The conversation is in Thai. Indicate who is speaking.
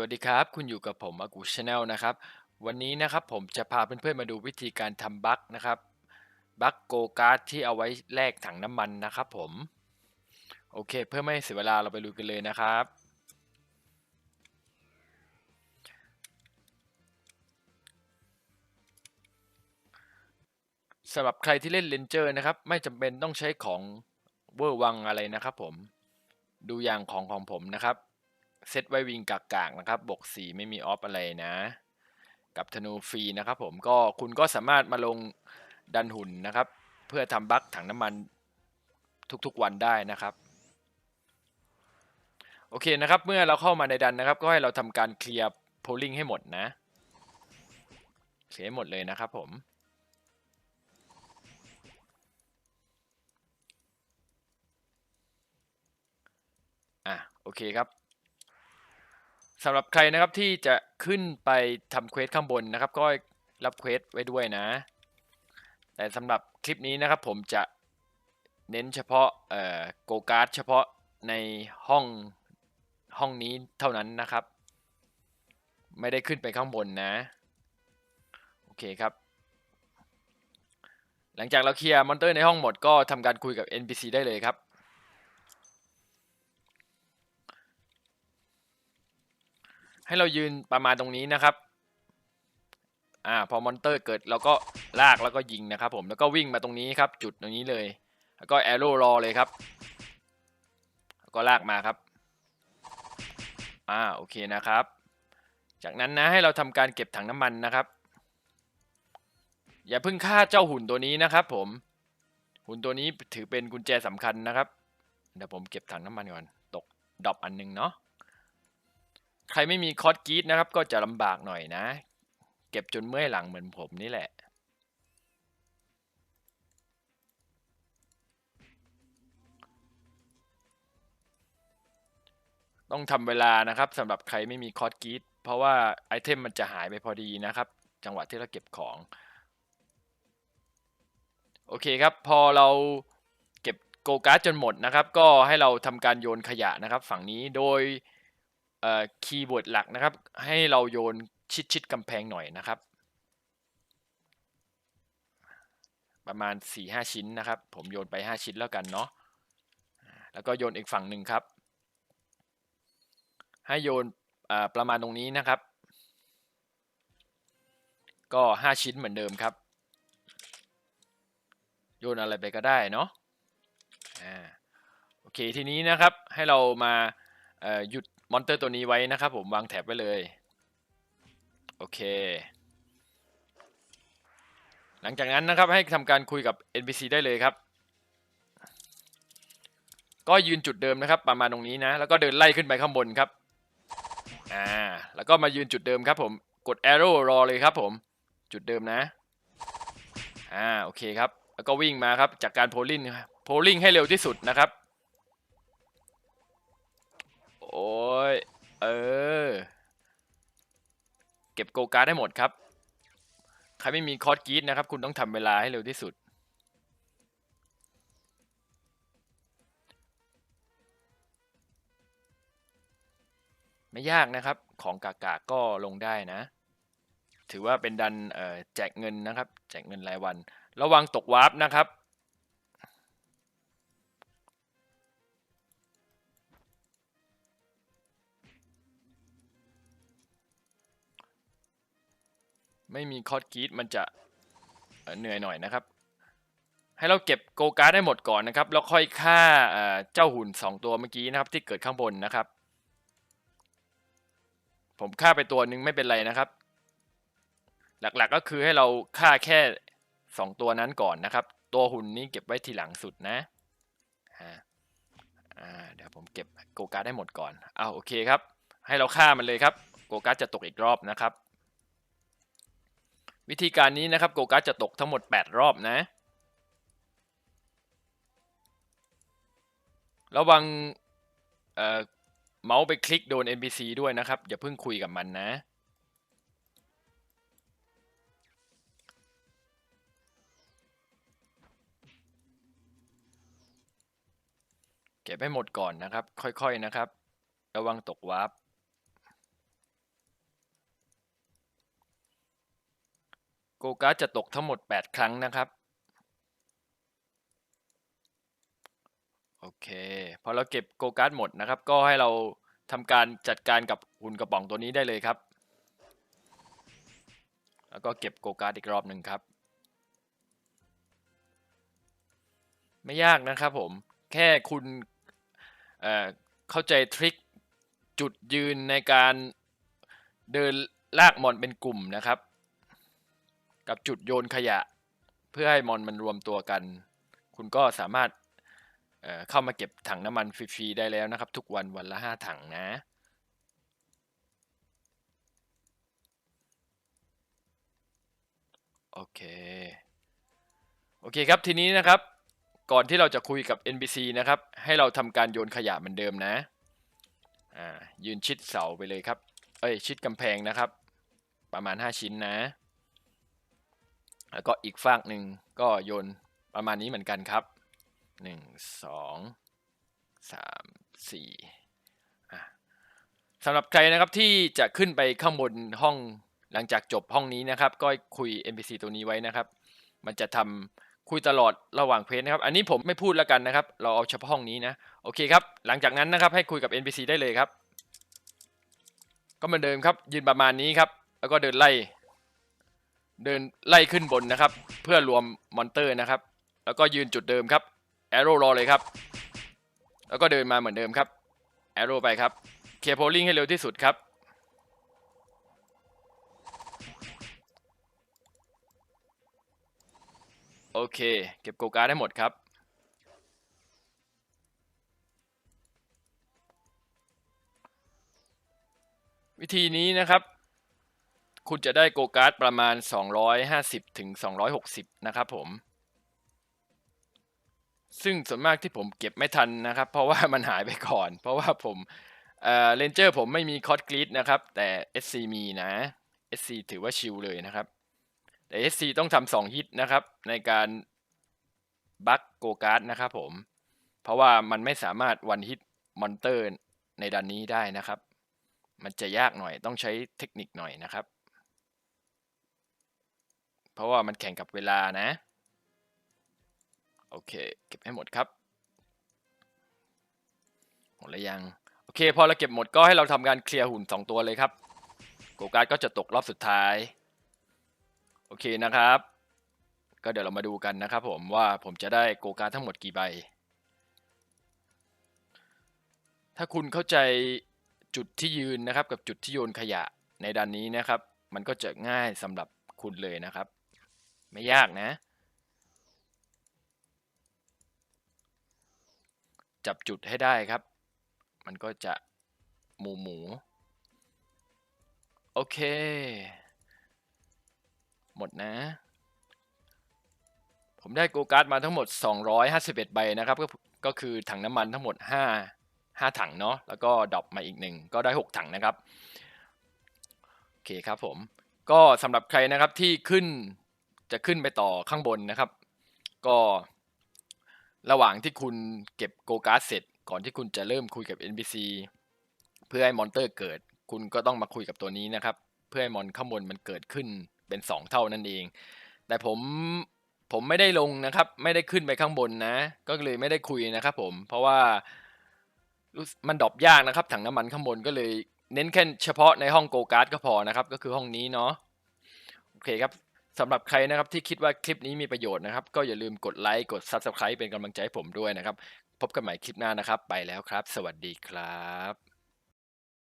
Speaker 1: วัสดีครับ คุณอยู่กับผมอากูชาแนลนะครับ วันนี้นะครับผมจะพาเพื่อนๆมาดูวิธีการทำบั๊กนะครับบั๊กโกการ์ดที่เอาไว้แลกถังน้ำมันนะครับผม โอเค เพื่อไม่เสียเวลาเราไปลุยกันเลยนะครับ สำหรับใครที่เล่นเลนเจอร์นะครับ ไม่จำเป็นต้องใช้ของเวอร์วังอะไรนะครับผม ดูอย่างของของผมนะครับ เซตไว้วิงกากๆนะครับบวกสีไม่มีออฟอะไรนะ กับธนูฟรีนะครับผมก็คุณก็สามารถมาลงดันหุ่นนะครับ เพื่อทำบัคถังน้ำมันทุกๆวันได้นะครับโอเคนะครับ เมื่อเราเข้ามาในดันนะครับ ก็ให้เราทำการเคลียร์โพลิงให้หมดนะเคลียร์หมดเลยนะครับผมอะโอเคครับ สำหรับใครนะครับที่จะขึ้นไปทำเควสข้างบนนะครับ ก็รับเควสไว้ด้วยนะ แต่สำหรับคลิปนี้นะครับผมจะเน้นเฉพาะเอ่อโกการ์ดเฉพาะในห้องห้องนี้เท่านั้นนะครับ ไม่ได้ขึ้นไปข้างบนนะ โอเคครับ หลังจากเราเคลียร์มอนเตอร์ในห้องหมดก็ทำการคุยกับ NPC ได้เลยครับ ให้เรายืนประมาณตรงนี้นะครับอ่าพอมอนเตอร์เกิดเราก็ลากแล้วก็ยิงนะครับผมแล้วก็วิ่งมาตรงนี้ครับ จุดตรงนี้เลย แล้วก็แอโร่รอเลยครับแล้วก็ลากมาครับอ่าโอเคนะครับ จากนั้นนะให้เราทำการเก็บถังน้ำมันนะครับ อย่าเพิ่งฆ่าเจ้าหุ่นตัวนี้นะครับ ผม หุ่นตัวนี้ถือเป็นกุญแจสำคัญนะครับเดี๋ยวผมเก็บถังน้ำมันก่อนตกดรอปอันหนึงเนาะ ใครไม่มีคอร์สกีดนะครับ ก็จะลำบากหน่อยนะ เก็บจนเมื่อยหลังเหมือนผมนี่แหละ ต้องทำเวลานะครับสำหรับใครไม่มีคอร์สกีดเพราะว่าไอเทมมันจะหายไปพอดีนะครับ จังหวะที่เราเก็บของโอเคครับพอเราเก็บโกการ์ดจนหมดนะครับ ก็ให้เราทำการโยนขยะนะครับ ฝั่งนี้โดย คีย์เวิร์ดหลักนะครับ ให้เราโยนชิดชิดกำแพงหน่อยนะครับ ประมาณ 4-5 ชิ้นนะครับ ผมโยนไป 5 ชิ้นแล้วกันเนาะแล้วก็โยนอีกฝั่งหนึ่งครับ ให้โยนประมาณตรงนี้นะครับ ก็ 5 ชิ้นเหมือนเดิมครับ โยนอะไรไปก็ได้เนาะอ่าโอเคทีนี้นะครับให้เรามาหยุด มอนเตอร์ตัวนี้ไว้นะครับผมวางแถบไว้เลย โอเค หลังจากนั้นนะครับให้ทำการคุยกับ NPC ได้เลยครับ ก็ยืนจุดเดิมนะครับ ประมาณตรงนี้นะ แล้วก็เดินไล่ขึ้นไปข้างบนครับ อ่า แล้วก็มายืนจุดเดิมครับผม กด arrow รอเลยครับผม จุดเดิมนะ อ่า โอเคครับ แล้วก็วิ่งมาครับ จากการโพลิงโพลิงให้เร็วที่สุดนะครับ โอ้ย เออ เก็บโกการ์ดให้หมดครับ ใครไม่มีคอร์สกีดนะครับ คุณต้องทำเวลาให้เร็วที่สุด ไม่ยากนะครับ ของกากาก็ลงได้นะ ถือว่าเป็นดันแจกเงินนะครับ แจกเงินรายวัน ระวังตกวาร์ปนะครับ ไม่มีคอร์สกีดมันจะเหนื่อยหน่อยนะครับ ให้เราเก็บโกการ์ดได้หมดก่อนนะครับ แล้วค่อยฆ่าเจ้าหุ่นสองตัวเมื่อกี้นะครับ ที่เกิดข้างบนนะครับ ผมฆ่าไปตัวหนึ่งไม่เป็นไรนะครับ หลักๆก็คือให้เราฆ่าแค่สองตัวนั้นก่อนนะครับ ตัวหุ่นนี้เก็บไว้ทีหลังสุดนะเดี๋ยวผมเก็บโกการ์ดได้หมดก่อนอ้าวโอเคครับ ให้เราฆ่ามันเลยครับ โกการ์ดจะตกอีกรอบนะครับ วิธีการนี้นะครับโกการ์ดจะตกทั้งหมด 8 รอบนะ ระวังเอ่อเมาส์ไปคลิกโดน NPC ด้วยนะครับ อย่าเพิ่งคุยกับมันนะเก็บให้หมดก่อนนะครับ ค่อยๆนะครับ ระวังตกวาร์ป กการ์ดจะตกทั้งหมด 8 ครั้งนะครับโอเคพอเราเก็บโกการ์ดหมดนะครับ ก็ให้เราทำการจัดการกับหุ่นกระป๋องตัวนี้ได้เลยครับ แล้วก็เก็บโกการ์ดอีกรอบหนึ่งครับ ไม่ยากนะครับผม แค่คุณเเข้าใจทริคจุดยืนในการเดินลากมอนเป็นกลุ่มนะครับ กับจุดโยนขยะ เพื่อให้มอนมันรวมตัวกัน คุณก็สามารถเเข้ามาเก็บถังน้ำมันฟรีๆได้แล้วนะครับ ทุกวันวันละห้าถังนะโอเค โอเคครับ ทีนี้นะครับ ก่อนที่เราจะคุยกับ NPC นะครับ ให้เราทำการโยนขยะเหมือนเดิมนะ อ่า ยืนชิดเสาไปเลยครับ เอ้ย ชิดกำแพงนะครับ ประมาณ 5 ชิ้นนะ แล้วก็อีกฝากหนึ่งก็โยนประมาณนี้เหมือนกันครับ 1 2 3 4อะสำหรับใครนะครับที่จะขึ้นไปข้างบนห้องหลังจากจบห้องนี้นะครับ ก็คุย NPC ตัวนี้ไว้นะครับ มันจะทำคุยตลอดระหว่างเพจนะครับ อันนี้ผมไม่พูดแล้วกันนะครับ เราเอาเฉพาะห้องนี้นะ โอเคครับ หลังจากนั้นนะครับให้คุยกับ NPC ได้เลยครับ ก็เหมือนเดิมครับ ยืนประมาณนี้ครับ แล้วก็เดินไล่ เดินไล่ขึ้นบนนะครับ เพื่อรวมมอนเตอร์นะครับ แล้วก็ยืนจุดเดิมครับแอโร่รอเลยครับ แล้วก็เดินมาเหมือนเดิมครับแอโร่ไปครับเคลียร์โพลิงให้เร็วที่สุดครับโอเค เก็บโกการ์ได้หมดครับ วิธีนี้นะครับ คุณจะได้โกการ์ดประมาณ 250ถึง260 นะครับผม ซึ่งส่วนมากที่ผมเก็บไม่ทันนะครับ เพราะว่ามันหายไปก่อน เพราะว่าผมเอ่อเรนเจอร์ผมไม่มีคอร์ดกรีดนะครับ แต่ SC มีนะ SC ถือว่าชิลเลยนะครับ แต่ SC ต้องทำสองฮิตนะครับ ในการบัคโกการ์ดนะครับผม เพราะว่ามันไม่สามารถวันฮิตมอนเตอร์ในดันนี้ได้นะครับ มันจะยากหน่อยต้องใช้เทคนิคหน่อยนะครับ เพราะว่ามันแข่งกับเวลานะ โอเค เก็บให้หมดครับ หมดแล้วยัง โอเค พอเราเก็บหมดก็ให้เราทำการเคลียร์หุ่น 2 ตัวเลยครับ โกการ์ดก็จะตกรอบสุดท้าย โอเคนะครับ ก็เดี๋ยวเรามาดูกันนะครับผมว่าผมจะได้โกการ์ดทั้งหมดกี่ใบ ถ้าคุณเข้าใจจุดที่ยืนนะครับกับจุดที่โยนขยะในด้านนี้นะครับ มันก็จะง่ายสำหรับคุณเลยนะครับ ไม่ยากนะ จับจุดให้ได้ครับ มันก็จะหมูหมู โอเค หมดนะผมได้โกการ์ดมาทั้งหมด 251 ใบนะครับ ก็ก็คือถังน้ำมันทั้งหมด 5 5 ถังเนาะ แล้วก็ดรอปมาอีกหนึ่งก็ได้ 6 ถังนะครับ โอเคครับผม ก็สำหรับใครนะครับที่ขึ้น จะขึ้นไปต่อข้างบนนะครับ ก็ระหว่างที่คุณเก็บโกการ์ดเสร็จ ก่อนที่คุณจะเริ่มคุยกับ NPC เพื่อให้มอนเตอร์เกิด คุณก็ต้องมาคุยกับตัวนี้นะครับ เพื่อให้มอนข้างบนมันเกิดขึ้นเป็น 2 เท่านั่นเอง แต่ผมผมไม่ได้ลงนะครับ ไม่ได้ขึ้นไปข้างบนนะ ก็เลยไม่ได้คุยนะครับผม เพราะว่ามันดรอปยากนะครับ ถังน้ำมันข้างบนก็เลยเน้นแค่เฉพาะในห้องโกการ์ดก็พอนะครับ ก็คือห้องนี้เนาะโอเคครับ สำหรับใครนะครับที่คิดว่าคลิปนี้มีประโยชน์นะครับ ก็อย่าลืมกดไลค์กด Subscribe เป็นกำลังใจให้ผมด้วยนะครับ พบกันใหม่คลิปหน้านะครับ ไปแล้วครับ สวัสดีครับ